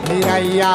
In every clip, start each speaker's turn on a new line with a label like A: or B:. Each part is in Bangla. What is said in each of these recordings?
A: ভিড়াইয়া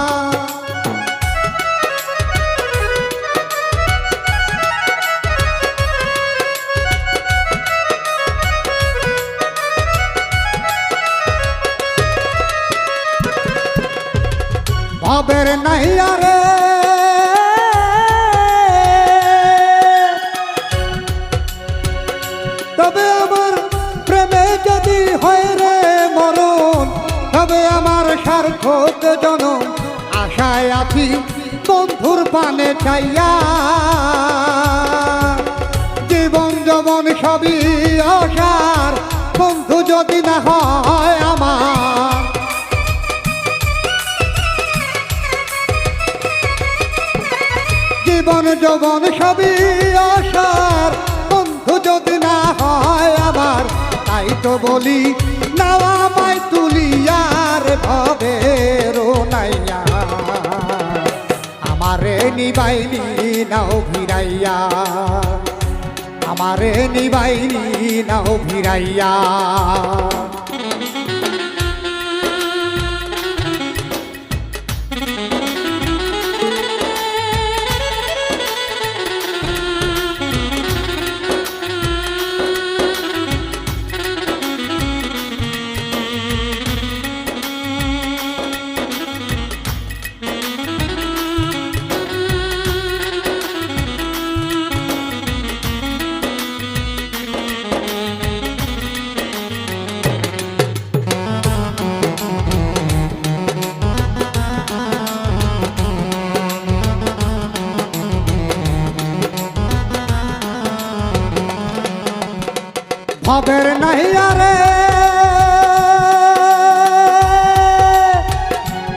A: ভাবের নাই আরে তবে আমার প্রেমে যদি হয় রে মরণ, তবে আমার সার্থক জনম আশায় আছি বন্ধুর পানে চাইয়া জীবন যমন সবই আশার, বন্ধু যদি না হয় আমার। জীবন যৌবন সবই আশার। বন্ধু যদি না হয় আমার, তাই তো বলি, নাওয়া মাই তুলিয়ার ভবে রোনাইয়া আমারে নিবাইনি নাও ভিড়াইয়া। আমারে নিবাইনি নাও ভিড়াইয়া। ভবের নাই আরে।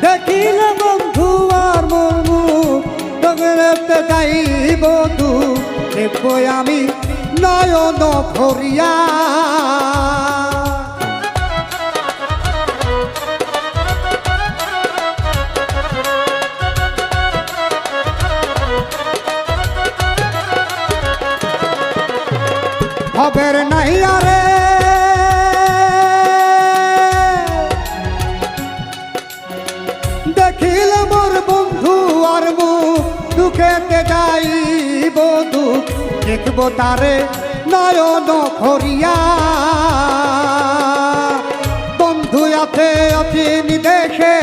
A: দেখিলে বন্ধু আর মনমু ডগরেতে যাই বন্ধু দেখব আমি নয়ন ভরিয়া। ভবের নাই আরে দেখিল মোর বন্ধু আর মুখ দুঃখেতে যাই বধু দেখব তারে নয়ন খরিয়া বন্ধু আছে অতি নিদেশে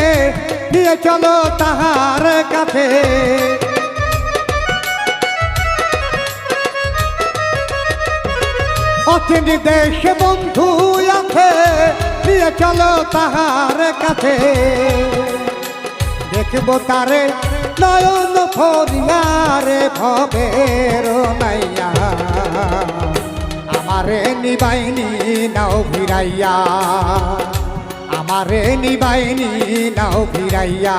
A: নিয়ে চলো তাহার কাছে। অচিন দেশে বন্ধু আছে, নিয়ে চলো তাহার কাছে। দেখব তারে নয়ন ফরিয়ারে, ভবের নাইয়া আমারে নিবাইনি নাও ভিড়াইয়া আমারে নিবাইনি নাও ভিড়াইয়া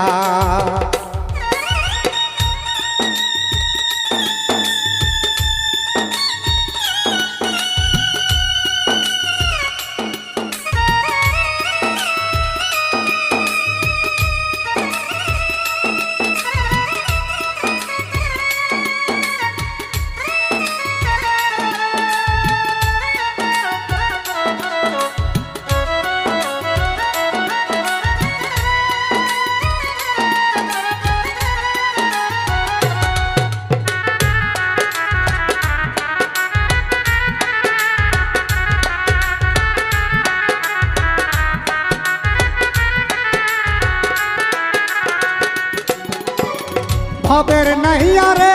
A: ভবের নাই আরে।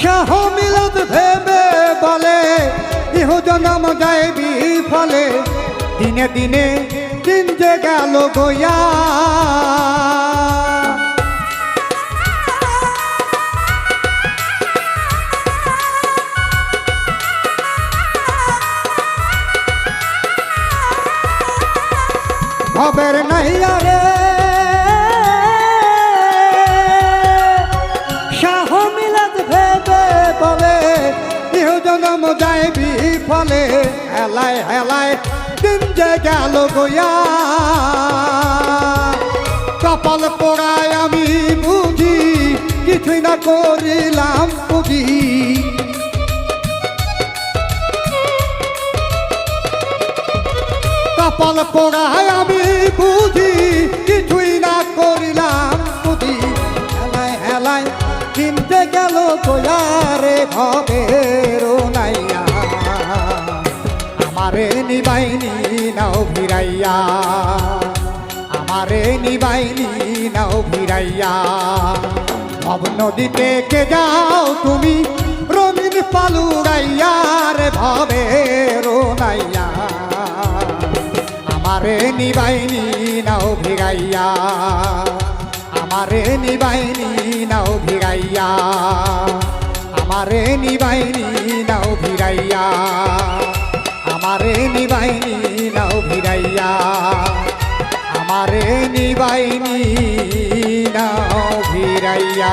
A: শাহ মিলত ভেবে বলে, ইহ জনম যায় বিফলে। দিনে দিনে দিন যে গেল গইয়া ভবের নাইয়া রে শাহ মিলাদ ভেবে বলে, ইহ জনম যায় বিফলে হেলায় হেলায় দিন যে গেল গইয়া কপাল পোড়ায় আমি বুঝি, কিছুই না করিলাম বুঝি। কপাল পোড়ায় আমি বুঝি কিছুই না করিলাম বুঝি। হেলায় হেলায় কিনতে গেল গোয়ারে ভবের নাইয়া। আমারে নিবাইনি নাও ভিড়াইয়া। আমারে নিবাইনি নাও ভিড়াইয়া। ভব নদীতে কে যাও তুমি রঙিন পালুরাইয়া রে ভবের নাইয়া। নিবাইনি নাও ভিড়াইয়া আমারে নিবাইনি নাও ভিড়াইয়া আমারে নিবাইনি নাও ভিড়াইয়া আমারে নিবাইনি নাও ভিড়াইয়া আমারে নিবাইনি নাও ভিড়াইয়া